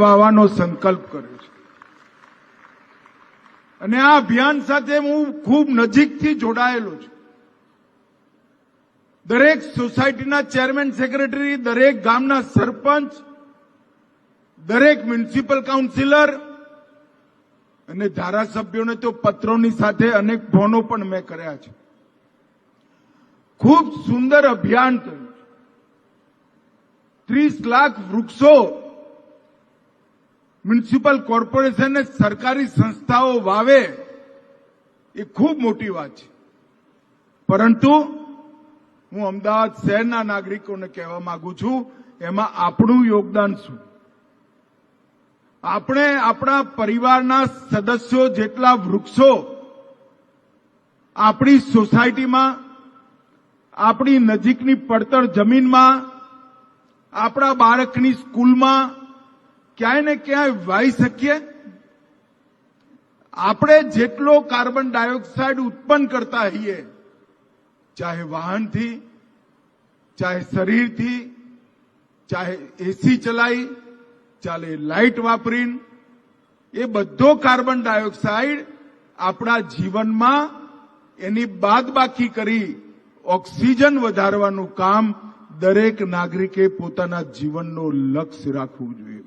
વાવવાનો સંકલ્પ કર્યો છે. અને આ અભિયાન સાથે હું ખૂબ નજીકથી જોડાયેલો છું. દરેક સોસાયટીના ચેરમેન સેક્રેટરી, દરેક ગામના સરપંચ, દરેક મ્યુનિસિપલ કાઉન્સિલર અને ધારાસભ્યોને તો પત્રોની સાથે અનેક ફોનો પણ મેં કર્યા છે. ખૂબ સુંદર અભિયાન કર્યું ત્રીસ લાખ વૃક્ષો મ્યુનિસિપલ કોર્પોરેશનને સરકારી સંસ્થાઓ વાવે, એ ખૂબ મોટી વાત છે. પરંતુ હું અમદાવાદ શહેરના નાગરિકોને કહેવા માંગુ છું, એમાં આપણું યોગદાન શું? આપણે આપણા પરિવારના સદસ્યો જેટલા વૃક્ષો આપણી સોસાયટીમાં, આપણી નજીકની પડતર જમીનમાં, આપણા બાળકની સ્કૂલમાં ક્યાંય ને ક્યાંય વાઈ શકીએ? આપણે જેટલો કાર્બન ડાયોક્સાઇડ ઉત્પન્ન કરતા હોઈએ, ચાહે વાહનથી, ચાહે શરીરથી, ચાહે એસી ચલાવી ચાલે લાઇટ વાપરીને, એ બધો કાર્બન ડાયોક્સાઇડ આપણા જીવનમાં એની બાદબાકી કરી ઓક્સિજન વધારવાનું કામ દરેક નાગરિકે પોતાના જીવનનો લક્ષ્ય રાખવું જોઈએ.